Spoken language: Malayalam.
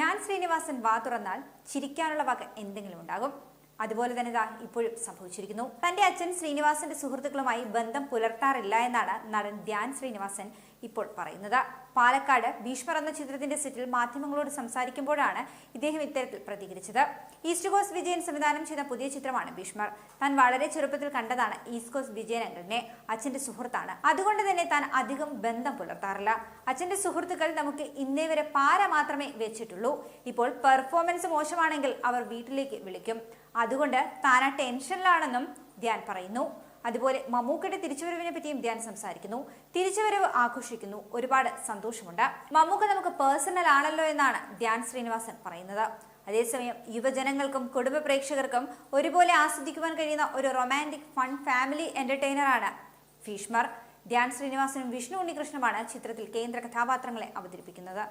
ധ്യാൻ ശ്രീനിവാസൻ വാ തുറന്നാൽ ചിരിക്കാനുള്ള വക എന്തെങ്കിലും ഉണ്ടാകും. അതുപോലെ തന്നെ ഇതാ ഇപ്പോഴും സംഭവിച്ചിരിക്കുന്നു. തന്റെ അച്ഛൻ ശ്രീനിവാസന്റെ സുഹൃത്തുക്കളുമായി ബന്ധം പുലർത്താറില്ല എന്നാണ് നടൻ ധ്യാൻ ശ്രീനിവാസൻ ഇപ്പോൾ പറയുന്നത്. പാലക്കാട് ഭീഷ്മർ എന്ന ചിത്രത്തിന്റെ സെറ്റിൽ മാധ്യമങ്ങളോട് സംസാരിക്കുമ്പോഴാണ് ഇദ്ദേഹം ഇത്തരത്തിൽ പ്രതികരിച്ചത്. ഈസ്റ്റ് കോസ്റ്റ് വിജയൻ സംവിധാനം ചെയ്ത പുതിയ ചിത്രമാണ് ഭീഷ്മർ. താൻ വളരെ ചെറുപ്പത്തിൽ കണ്ടതാണ് ഈസ്റ്റ് കോസ്റ്റ് വിജയൻ അങ്കിളിനെ അച്ഛന്റെ സുഹൃത്താണ്. അതുകൊണ്ട് തന്നെ താൻ അധികം ബന്ധം പുലർത്താറില്ല. അച്ഛന്റെ സുഹൃത്തുക്കൾ നമുക്ക് ഇന്നേ വരെ പാര മാത്രമേ വെച്ചിട്ടുള്ളൂ. ഇപ്പോൾ പെർഫോമൻസ് മോശമാണെങ്കിൽ അവർ വീട്ടിലേക്ക് വിളിക്കും. അതുകൊണ്ട് താൻ ആ ടെൻഷനിലാണെന്നും ധ്യാൻ പറയുന്നു. അതുപോലെ മമ്മൂക്കയുടെ തിരിച്ചുവരവിനെ പറ്റിയും ധ്യാൻ സംസാരിക്കുന്നു. തിരിച്ചുവരവ് ആഘോഷിക്കുന്നു. ഒരുപാട് സന്തോഷമുണ്ട്. മമ്മൂക്ക നമുക്ക് പേഴ്സണൽ ആണല്ലോ എന്നാണ് ധ്യാൻ ശ്രീനിവാസൻ പറയുന്നത്. അതേസമയം യുവജനങ്ങൾക്കും കുടുംബ പ്രേക്ഷകർക്കും ഒരുപോലെ ആസ്വദിക്കുവാൻ കഴിയുന്ന ഒരു റൊമാന്റിക് ഫൺ ഫാമിലി എന്റർടൈനറാണ് ഭീഷ്മർ. ധ്യാൻ ശ്രീനിവാസനും വിഷ്ണു ഉണ്ണികൃഷ്ണനുമാണ് ചിത്രത്തിൽ കേന്ദ്ര കഥാപാത്രങ്ങളെ അവതരിപ്പിക്കുന്നത്.